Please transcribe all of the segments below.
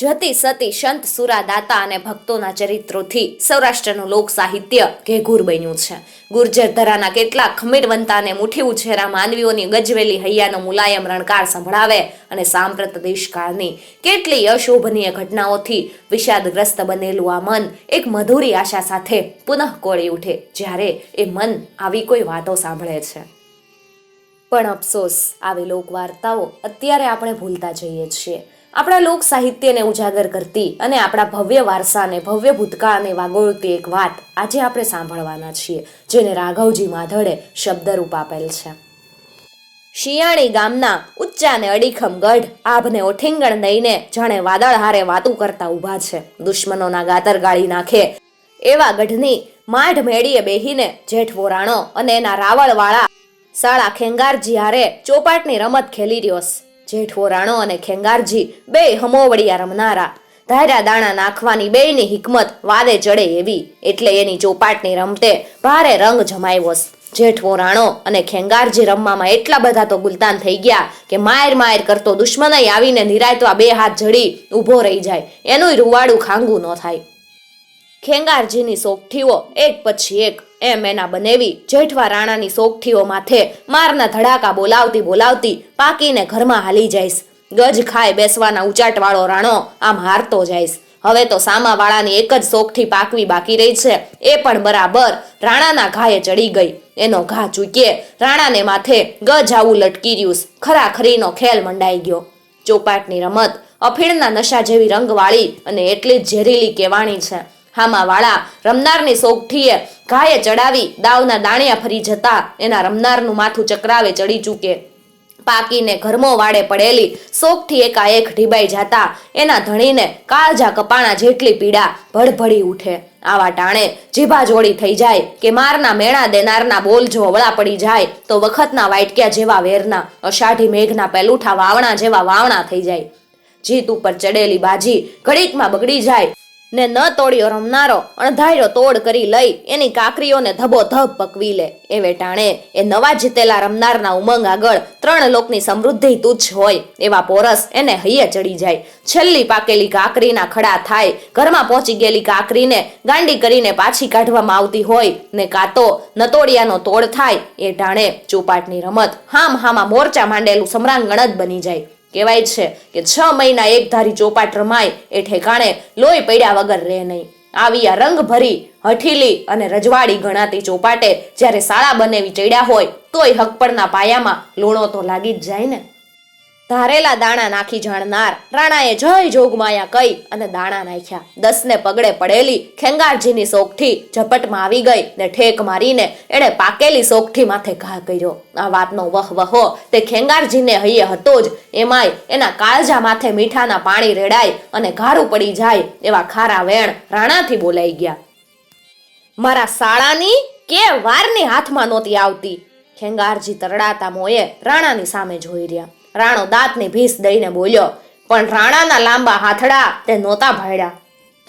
જતી સતી સંત સુરા દાતા અને ભક્તોના ચરિત્રોથી સૌરાષ્ટ્રનું લોક સાહિત્ય ઘેઘૂર બન્યું છે. ગુર્જર ધરાના કેટલાક ખમીરવંતા અને મુઠ્ઠી ઉછેરા માનવીઓની ગજવેલી હૈયાનો મુલાયમ રણકાર સંભળાવે અને સાંપ્રત દેશકાળની કેટલી અશોભનીય ઘટનાઓથી વિષાદગ્રસ્ત બનેલું આ મન એક મધુરી આશા સાથે પુનઃ કોળી ઉઠે જ્યારે એ મન આવી કોઈ વાતો સાંભળે છે. પણ અફસોસ, આવી લોકવાર્તાઓ અત્યારે આપણે ભૂલતા જઈએ છીએ. આપણા લોક સાહિત્યને ઉજાગર કરતી અને આપણા ભવ્ય વારસાને, ભવ્ય ભૂતકાળને વાગોળતી એક વાત આજે આપણે સાંભળવાના છીએ, જેને રાઘવજી માધડે શબ્દરૂપ આપેલ છે શિયાળી ગામના ઉચ્ચા ને અડીખમ ગઢ, આભને ઓઠીંગણ દઈને જાણે વાદળ હારે વાતું કરતા ઊભા છે દુશ્મનોના ગાતર ગાળી નાખે એવા ગઢની માઢ મેળીએ બેહીને જેઠ વોરાણો અને એના રાવળવાળા સાળા ખેંગારજી હારે ચોપાટની રમત ખેલી રહ્યો. જેઠવો રાણો અને ખેંગારજી બે હમોવડિયા રમનારા. ધાર્યા દાણા નાખવાની બેયની હિકમત વાદે ચડે એવી. એટલે એની ચોપાટની રમતે ભારે રંગ જમાવ્યો. જેઠવો રાણો અને ખેંગારજી રમવામાં એટલા બધા તો ગુલતાન થઈ ગયા કે માયર માયર કરતો દુશ્મનાઈ આવીને નિરાયતવા બે હાથ જડી ઊભો રહી જાય. એનુંય રૂવાડું ખાંગું ન થાય. ખેંગારજીની સોગઠીઓ એક પછી એક. એમ એના બનેવી જેઠવા રાણાની સોગઠીઓ માથે મારના ધડાકા બોલાવતી બોલાવતી પાકીને ઘરમાં હાલી જઈશ. ગજ ખાય બેસવાના ઉચાટવાળો રાણો આમ હારતો જઈશ. હવે તો સામાવાળાની એક જ સોગઠી પાકવી બાકી રહી છે. એ પણ બરાબર રાણાના ઘાએ ચડી ગઈ. એનો ઘા ચૂકીએ રાણાને માથે ગજ આવું લટકી રહ્યું ખરાખરીનો ખેલ મંડાઈ ગયો. ચોપાટની રમત, અફીણના નશા જેવી રંગવાળી અને એટલી જ ઝેરીલી કેવાણી છે. હામાં વાળા રમનારની સોગઠીએ ઘાયે ચડાવી દાવના દાણિયા ફરી જતા. એના રમનારનું માથું ચક્રાવે ચડી ચૂકે. પાકીને ઘરમો વાડે પડેલી સોગઠી એકાએક ઢીબાઈ જતા. એના ધણીને કાળજા કપાણા જેટલી પીડા ભડભડી ઉઠે. આવા ટાણે જીભા જોડી થઈ જાય કે મારના મેણા દેનારના બોલ જો અવળા પડી જાય તો વખતના વાઇટક્યા જેવા વેરના, અષાઢી મેઘના પેલુઠા વાવણા જેવા વાવણા થઈ જાય. જીત ઉપર ચડેલી બાજી ઘડીકમાં બગડી જાય. ને ન તોડ્યો રમનારો અણધાર્યો તોડ કરી લઈ એની કાકરીઓને ધબો ધબ પકવી લે. એ વેટાણે એ નવા જીતેલા રમનારના ઉમંગ આગળ ત્રણ લોકની સમૃદ્ધિ તુચ્છ હોય એવા પોરસ એને હૈયે ચડી જાય. છેલ્લી પાકેલી કાકરીના ખડા થાય, ઘરમાં પહોંચી ગયેલી કાકરીને ગાંડી કરીને પાછી કાઢવામાં આવતી હોય ને કાતો નતોડિયાનો તોડ થાય એ ટાણે ચોપાટની રમત હામ હામાં મોરચા માંડેલું સમ્રાંગણ જ બની જાય. કહેવાય છે કે છ મહિના એક ધારી ચોપાટ રમાય એ ઠેકાણે લોહી પડ્યા વગર રહે નહીં. આવી આ રંગ ભરી હઠીલી અને રજવાડી ગણાતી ચોપાટે જ્યારે શાળા બનેવી ચડ્યા હોય, તોય હકપડના પાયામાં લૂણો તો લાગી જ જાય ને. ધારેલા દાણા નાખી જાણનાર. રાણાએ જય જોગમાયા કહી અને દાણા નાખ્યા. દસને પગડે પડેલી ખેંગારજીની સોગઠી ઝપટમાં આવી ગઈ ને ઠેક મારીને એણે પાકેલી સોગઠી માથે ઘા કર્યો. આ વાતનો વહ વહો તે ખેંગારજીને હૈયે હતો જ. એમાંય એના કાળજા માથે મીઠાના પાણી રેડાય અને ઘારું પડી જાય એવા ખારા વેણ રાણાથી બોલાઈ ગયા. મારા શાળાની કે વારની હાથમાં નહોતી આવતી? ખેંગારજી તરડાતા મોએ રાણાની સામે જોઈ રહ્યા. રાણો દાંતની ભીસ દઈને બોલ્યો, પણ રાણાના લાંબા હાથડા તે નહોતા ભાડ્યા.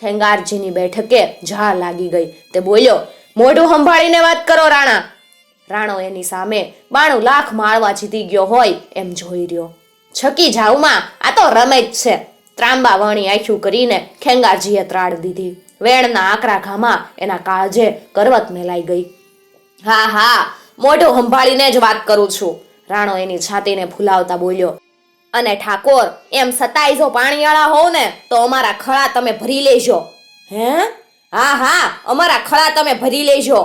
ખેંગારજીની બેઠકે ઝા લાગી ગઈ. તે બોલ્યો, મોઢું સંભાળીને વાત કરો રાણા. રાણો એની સામે બાણું લાખ માળવા જીતી ગયો હોય એમ જોઈ રહ્યો. છકી જાવમાં આ તો રમે જ છે. ત્રાંબા વણી આંખ્યું કરીને ખેંગારજીએ ત્રાડ દીધી. વેણના આકરા ઘામાં એના કાળજે કરવત મેલાઈ ગઈ. હા હા, મોઢું સંભાળીને જ વાત કરું છું. રાણો એની છાતીને ફૂલાવતા બોલ્યો, અને ઠાકોર, એમ સતાય જો પાણીવાળા હોવ ને, તો અમારા ખળા તમે ભરી લેજો. હે? હા હા, અમારા ખળા તમે ભરી લેજો.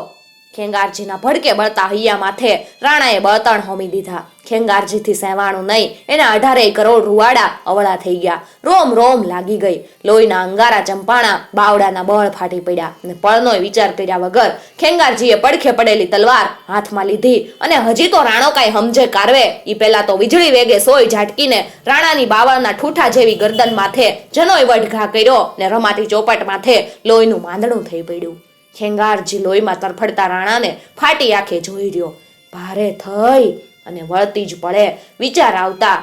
ખેંગારજીના ભડકે બળતા હૈયા માથે રાણાએ બળતણ હોમી દીધા. ખેંગારજીથી સહેવાણું નહીં, એના અઢારેય કરોડ રૂવાડા અવળા થઈ ગયા. રોમ રોમ લાગી ગઈ. લોહીના અંગારા, ચંપાણા બાવડાના બળ ફાટી પડ્યા અને પળનોય વિચાર કર્યા વગર ખેંગારજીએ પડખે પડેલી તલવાર હાથમાં લીધી અને હજી તો રાણો કાંઈ સમજે કારવે. એ પહેલા તો વીજળી વેગે સોય ઝાટકીને રાણાની બાવળના ઠૂઠા જેવી ગરદન માથે જનોય વઢઘા કર્યો ને રમાતી ચોપટ માથે લોહીનું માંદણું થઈ પડ્યું. ખેંગારજી લોહીમાં તરફડતા રાણાને ફાટી આંખે જોઈ રહ્યો. ભારે થઈ અને વળતી જ પડે વિચાર આવતા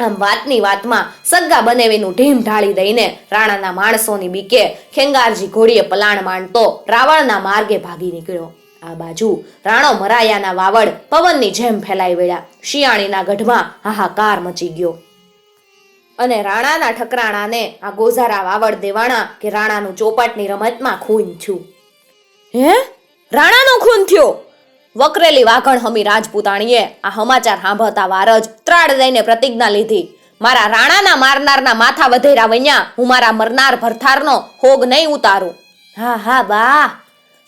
આમ વાતની વાતમાં સગા બનેવીનું ઢીમ ઢાળી દઈને રાણાના માણસોની બીકે ખેંગારજી ઘોડીએ પલાણ માંડતો રાવણના માર્ગે ભાગી નીકળ્યો. આ બાજુ રાણો મરાયાના વાવડ પવનની જેમ ફેલાઈ વળ્યા. શિયાળીના ગઢમાં હાહાકાર મચી ગયો. અને રાણાના ઠકરાણાને આ ગોઝારા વાવડ દેવાણા કે રાણાનું ચોપાટની રમતમાં ખૂન થયું. હે? રાણાનો ખૂન થયો? વકરેલી વાઘણ હમી રાજપૂતાણીએ આ સમાચાર સાંભળતા વાર જ ત્રાડ દઈને પ્રતિજ્ઞા લીધી. મારા રાણાના મારનારના માથા વધેરા વન્યા હું મારા મરનાર ભરથારનો હોગ નહીં ઉતારું. હા હા, બા.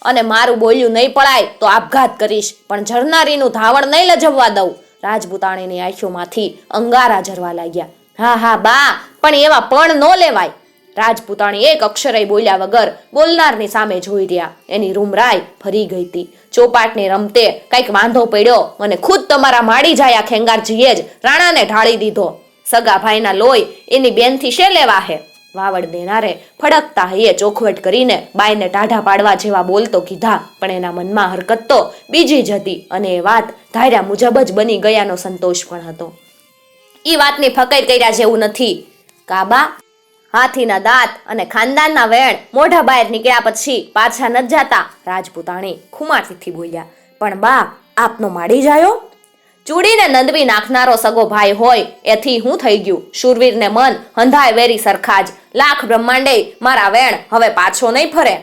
અને મારું બોલ્યું નહીં પડાય તો આપઘાત કરીશ, પણ ઝરનારીનું ધાવણ નહીં લજવવા દઉં. રાજપૂતાણીની આંખોમાંથી અંગારા ઝરવા લાગ્યા. હા હા, બા, પણ એવા પણ ન લેવાય. રાજપૂતાણી એક અક્ષરય બોલ્યા વગર બોલનારની સામે જોઈ રહ્યા. એની રૂમરાય ફરી ગઈ હતી. ચોપાટની રમતે કંઈક વાંધો પડ્યો અને ખુદ તમારા માડી જાયા ખેંગારજીએ જ રાણાને ઢાળી દીધો. સગા ભાઈના લોહી એની બેનથી શે લેવા હે? વાવડ દેનારે ફડકતા હૈયે ચોખવટ કરીને બાઈને ટાઢા પાડવા જેવા બોલતો કીધા. પણ એના મનમાં હરકત તો બીજી જ હતી અને એ વાત ધાર્યા મુજબ જ બની ગયાનો સંતોષ પણ હતો. એ વાતની ફકર કર્યા જેવું નથી. કાબા હાથીના દાંત અને ખાનદાનના વેણ મોઢા બહાર નીકળ્યા પછી પાછા ન જાતા રાજપૂતાણી ખુમારથી બોલ્યા, પણ બા, આપનો માડી જાયો? ચૂડીને નંદવી નાખનારો સગો ભાઈ હોય એથી હું થઈ ગયું. શૂરવીરને મન હંધાય વેરી સરખા જ. લાખ બ્રહ્માંડે મારા વેણ હવે પાછો નહીં ફરે.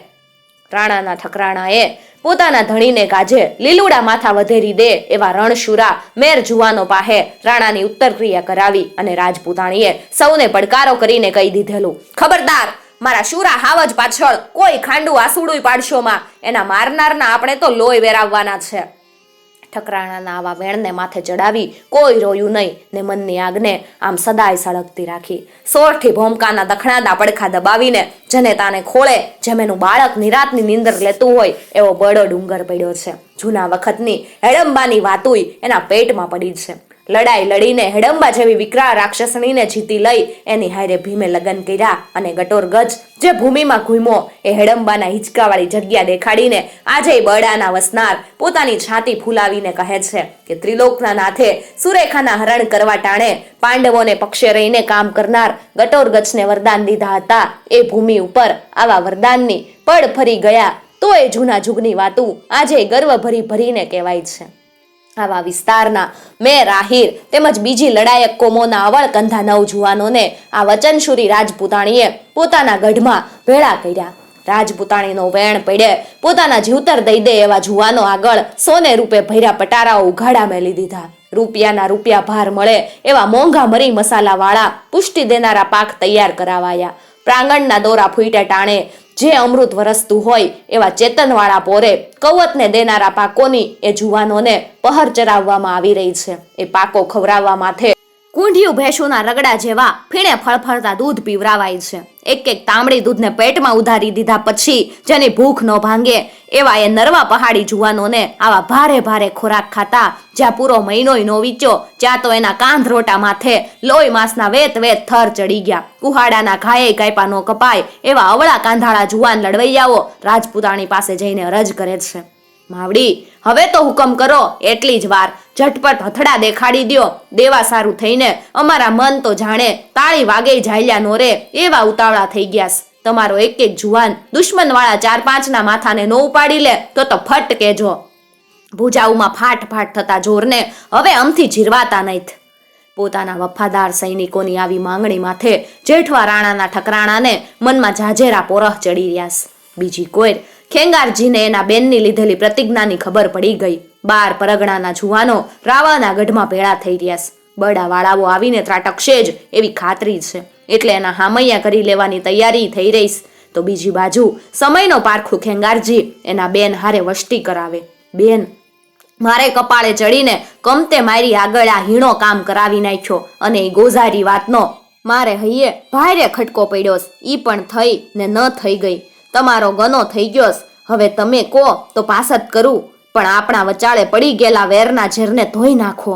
રાણાના ઠકરાણાએ પોતાના ધણીને કાજે લીલુડા માથા વધેરી દે એવા રણશુરા મેર જુવાનો પાહે રાણાની ઉત્તર ક્રિયા કરાવી અને રાજપૂતાણીએ સૌને પડકારો કરીને કહી દીધેલું. ખબરદાર, મારા શુરા હાવજ પાછળ. કોઈ ખાંડું આસુડું પાડશોમાં એના મારનારના આપણે તો લોહી વેરાવવાના છે. ઠકરાણાના આવા વેણને માથે ચડાવી કોઈ રોયું નહીં ને મનની આગને આમ સદાય સળગતી રાખી. સોરઠી ભોમકાના દખણાદા પડખા દબાવીને જનેતાને ખોળે જેમ એનું બાળક નિરાતની નીંદર લેતું હોય એવો બળો ડુંગર પડ્યો છે. જૂના વખતની હેડંબાની વાતુય એના પેટમાં પડી છે. લડાઈ લડીને હેડંબા જેવી વિકરાળ રાક્ષસણીને જીતી લઈ એની હારે ભીમે લગ્ન કર્યા અને ગટોર ગજ જે ભૂમિમાં ઘૂમ્યો, એ હેડંબાના હિંચકાવાળી જગ્યા દેખાડીને આજે બરડાના વસનાર પોતાની છાતી ફૂલાવીને કહે છે કે ત્રિલોકના નાથે સુરેખાના હરણ કરવા ટાણે પાંડવોને પક્ષે રહીને કામ કરનાર ગટોર ગજને વરદાન દીધા હતા. એ ભૂમિ ઉપર આવા વરદાનની પડ ફરી ગયા. તો એ જૂના જુગની વાતું આજે ગર્વ ભરી ભરીને કહેવાય છે. આવા વિસ્તારના મેં રાહિર તેમજ બીજી લડાયક કોમોના અવળ કંધા નવ જુવાનોને આ વચનશુરી રાજપૂતાણીએ પોતાના ગઢમાં ભેળા કર્યા. રાજપૂતાણીનો વેણ પડે, પોતાના જીવતર દઈ દે એવા જુવાનો આગળ સોને રૂપે ભૈરા પટારાઓ ઉઘાડા મેલી દીધા. રૂપિયાના રૂપિયા ભાર મળે એવા મોંઘા મરી મસાલાવાળા પુષ્ટિ દેનારા પાક તૈયાર કરાવાયા. પ્રાંગણના દોરા ફૂટ્યા ટાણે જે અમૃત વરસતું હોય એવા ચેતનવાળા પોરે કવતને દેનારા પાકોની એ જુવાનોને પહર ચરાવવામાં આવી રહી છે. એ પાકો ખવડાવવા માથે કુંઢિયું ભેંસોના રગડા જેવા ફીણે ફળફળતા દૂધ પીવરાવાય છે. એક એક તાંબડી દૂધને પેટમાં ઉધારી દીધા પછી જેની ભૂખ ન ભાંગે એવા એ નરવા પહાડી જુવાનોને આવા ભારે ભારે ખોરાક ખાતા જ્યાં પૂરો મહિનોય નો વીચ્યો જ્યાં તો એના કાંધ રોટા માથે લોહી માંસના વેત વેત થર ચડી ગયા. કુહાડાના ઘાયે કાયપા નો કપાય એવા અવળા કાંધાળા જુવાન લડવૈયાઓ રાજપૂતાણી પાસે જઈને અરજ કરે છે. માવડી, હવે તો હુકમ કરો, એટલી જ વાર. ઝટપટ હથડા દેખાડી દો દેવા સારું થઈને અમારા મન તો જાણે તાળી વાગે જાયલ્યા નો એવા ઉતાવળા થઈ ગયા તમારો એક એક જુવાન દુશ્મનવાળા ચાર પાંચના માથાને નો ઉપાડી લે, તો તો ફટ કેજો ભુજાઉમાં ફાટ ફાટ થતા જોરને હવે અમથી જીરવાતા નહીં પોતાના વફાદાર સૈનિકોની આવી માંગણી માથે જેઠવા રાણાના ઠકરાણાને મનમાં જાજેરા પોરહ ચડી રહ્યા બીજી કોઈ ખેંગારજીને એના બેનની લીધેલી પ્રતિજ્ઞાની ખબર પડી ગઈ. બાર પરગણાના જુવાનો રાવાના ગઢમાં ભેળા થઈ રહ્યા છે. બડા વાળાઓ આવીને ત્રાટકશે જ એવી ખાતરી છે. એટલે એના હામૈયા કરી લેવાની તૈયારી થઈ રહી તો બીજી બાજુ સમયનો પારખું ખેંગારજી એના બેન હારે વષ્ટી કરાવે. બેન, મારે કપાળે ચડીને કમતે મારી આગળ આ હીણો કામ કરાવી નાખ્યો અને એ ગોઝારી વાતનો મારે હૈયે ભારે ખટકો પડ્યો. ઈ પણ થઈ ને ન થઈ ગઈ. તમારો ગનો થઈ ગયો હવે તમે કહો તો પાસ જ કરું. પણ આપણા વચાળે પડી ગયેલા વેરના ઝેરને ધોઈ નાખો.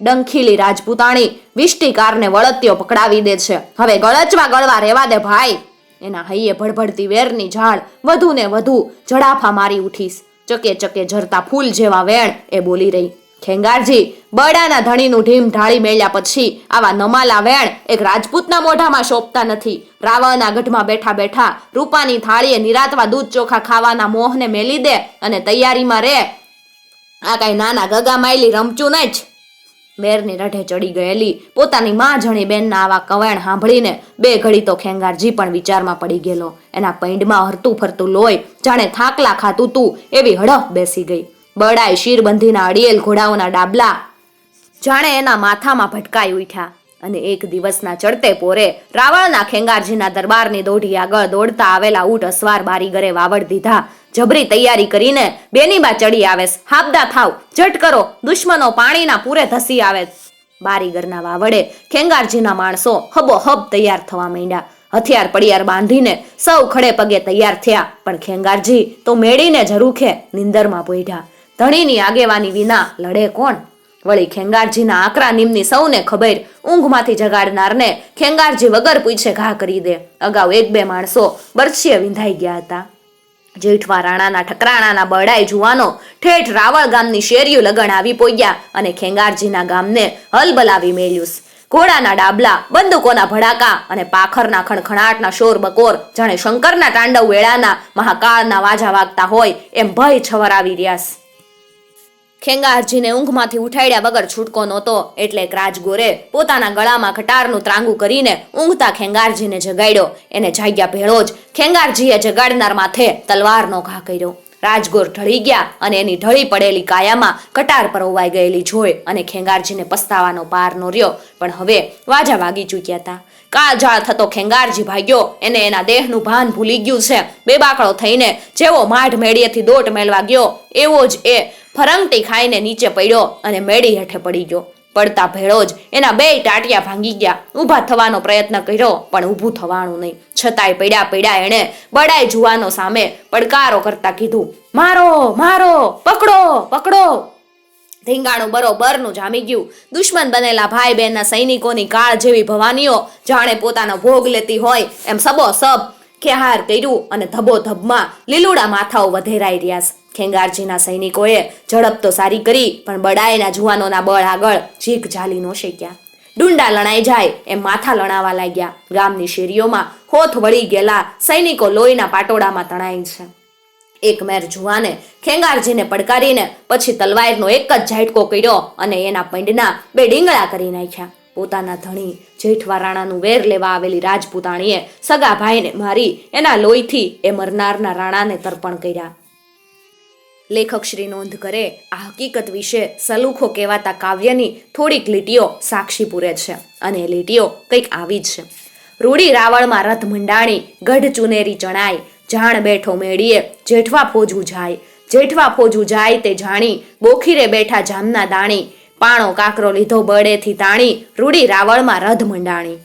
ડંખીલી રાજપૂતાણી વિષ્ટિકારને વળત્યો પકડાવી દે છે. હવે ગળચવા ગળવા રહેવા દે ભાઈ. એના હૈયે ભડભડતી વેરની ઝાડ વધુ ને વધુ જડાફા મારી ઉઠીશ. ચકે ચકે ઝરતા ફૂલ જેવા વેણ એ બોલી રહી. ખેંગારજી, બડાના ધણીનું ઢીમ ઢાળી મેળ્યા પછી આવા નમાલા વેણ એક રાજપૂતના મોઢામાં શોભતા નથી. રાવણના ગઢમાં બેઠા બેઠા રૂપાની થાળીએ નિરાતવા દૂધ ચોખા ખાવાના મોહને મેલી દે અને તૈયારીમાં રે. આ કાંઈ નાના ગગા માયલી રમચું નહીં જ. મેરની રઢે ચડી ગયેલી પોતાની માં જણી બેનના આવા કવાણ સાંભળીને બે ઘડી તો ખેંગારજી પણ વિચારમાં પડી ગયેલો. એના પૈંડમાં હરતું ફરતું લોહી, જાણે થાકલા ખાતું તું એવી હડફ બેસી ગઈ. બળાય શીરબંધીના અડિયેલ ઘોડાઓના ડાબલા. જાણે એના માથામાં ભટકાઈ ઉઠ્યા અને એક દિવસના ચડતે પોરે રાવણના ખેંગારજીના દરબારની દોઢી આગળ દોડતા આવેલા ઊંટ અસવાર બારીગરે વાવડ દીધા. જબરી તૈયારી કરીને બેની બા ચડી આવે. હાબદા થાવ, જટ કરો, દુશ્મનો પાણીના પૂરે ધસી આવે. બારીગરના વાવડે ખેંગારજીના માણસો હબો હબ તૈયાર થવા માંડ્યા. હથિયાર પડિયાર બાંધીને સૌ ખડે પગે તૈયાર થયા. પણ ખેંગારજી તો મેળીને જરૂખે નિંદરમાં પોઈઢા ધણીની આગેવાની વિના લડે કોણ? વળી ખેંગારજીના આકરા નિમની સૌને ખબર, ઊંઘમાંથી જગાડનારને ખેંગારજી વગર પૂછે ઘા કરી દે. અગાઉ એક બે માણસો બરછીએ વિંધાઈ ગયા હતા. જેઠવા રાણાના ઠકરાણાના બળાઈ જુવાનો ઠેઠ રાવળ ગામની શેરીઓ લગણ આવી પોગ્યા અને ખેંગારજીના ગામને હલબલાવી મેલ્યુસ. ઘોડાના ડાબલા, બંદૂકોના ભડાકા અને પાખરના ખણખણાટના શોર બકોર જાણે શંકરના તાંડવ વેળાના મહાકાળના વાજા વાગતા હોય એમ ભય છવરાવી રહ્યાસ ખેંગારજીને ઊંઘમાંથી ઉઠાડ્યા વગર છૂટકો નહોતો. એટલે રાજગોરે પોતાના ગળામાં કટારનું ત્રાંગું કરીને ઊંઘતા ખેંગારજીને જગાડ્યો. એને જાગ્યા ભેળો જ ખેંગારજીએ જગાડનાર માથે તલવારનો ઘા કર્યો. રાજગોર ઢળી ગયા અને એની ઢળી પડેલી કાયામાં કટાર પરોવાઈ ગયેલી જોઈ અને ખેંગારજીને પસ્તાવાનો પાર નો રહ્યો પણ હવે વાજા વાગી ચૂક્યા હતા. કાળઝાળ થતો ખેંગારજી ભાગ્યો. એને એના દેહનું ભાન ભૂલી ગયું છે. બેબાકળો થઈને જેવો માઢ મેળીએથી દોટ મેળવા ગયો. એવો જ એ ફરંગટી ખાઈને નીચે પડ્યો અને મેળી હેઠે પડી ગયો. પડતા ભેળો જ એના બે ટાટિયા ભાંગી ગયા. ઊભા થવાનો પ્રયત્ન કર્યો, પણ ઊભું થવાનું નહીં. છતાંય પડ્યા પડ્યા એણે બડાય જુવાનો સામે પડકારો કરતા કીધું, મારો મારો, પકડો પકડો. ધીંગાણું બરોબરનું જામી ગયું. દુશ્મન બનેલા ભાઈ બહેનના સૈનિકોની કાળ જેવી ભવાનીઓ જાણે પોતાનો ભોગ લેતી હોય એમ સબો સબ ખેહાર કર્યું અને ધબો ધબમાં લીલુડા માથાઓ વધેરાઈ રહ્યા છે. ખેંગારજીના સૈનિકોએ ઝડપ તો સારી કરી, પણ બડાયેના જુવાનોના બળ આગળ જીગ ઝાલી નો શેક્યા. ડુંડા લણાઈ જાય એમ માથા લણાવા લાગ્યા. ગામની શેરીઓમાં હોથ વળી ગયેલા સૈનિકો લોહીના પાટોડામાં તણાઈ છે. એક મેર જુવાને ખેંગારજીને પડકારીને પછી તલવારનો એક જ ઝાટકો કર્યો અને એના પંડના બે ડીંગળા કરી નાખ્યા. પોતાના ધણી જેઠવા વેર લેવા આવેલી રાજપૂતાણીએ સગા ભાઈને મારી એના લોહીથી એ મરનારના રાણાને તર્પણ કર્યા. લેખક શ્રી નોંધ કરે, આ હકીકત વિશે સલુખો કહેવાતા કાવ્યની થોડીક લીટીઓ સાક્ષી પૂરે છે અને લીટીઓ કંઈક આવી જ છે. રૂડી રાવળમાં રથ મંડાણી, ગઢ ચુનેરી ચણાય જાણ બેઠો મેળીએ, જેઠવા ફોજું જાય. જેઠવા ફોજું જાય તે જાણી બોખીરે બેઠા જામના દાણી પાણો કાકરો લીધો બળેથી તાણી, રૂડી રાવળમાં રધ મંડાણી.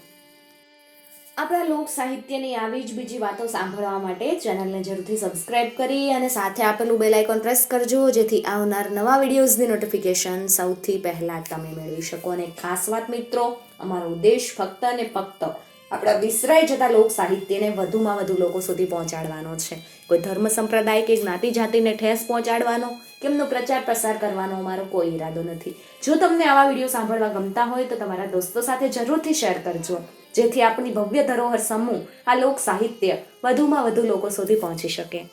આપણા લોક સાહિત્યની આવી જ બીજી વાતો સાંભળવા માટે ચેનલને જરૂરથી સબસ્ક્રાઇબ કરી અને સાથે આપેલું બેલ આઇકોન પ્રેસ કરજો, જેથી આવનાર નવા વિડીયોઝની નોટિફિકેશન સૌથી પહેલાં તમે મેળવી શકો. અને ખાસ વાત મિત્રો, અમારો ઉદ્દેશ ફક્ત અને ફક્ત આપણા વિસરાઈ જતા લોક સાહિત્યને વધુમાં વધુ લોકો સુધી પહોંચાડવાનો છે. કોઈ ધર્મ સંપ્રદાય કે જ્ઞાતિ જાતિને ઠેસ પહોંચાડવાનો કે એમનો પ્રચાર પ્રસાર કરવાનો અમારો કોઈ ઈરાદો નથી. જો તમને આવા વીડિયો સાંભળવા ગમતા હોય તો તમારા દોસ્તો સાથે જરૂરથી શેર કરજો. જેથી આપણી ભવ્ય ધરોહર સમૂહ આ લોક સાહિત્ય વધુમાં વધુ લોકો સુધી પહોંચી શકે.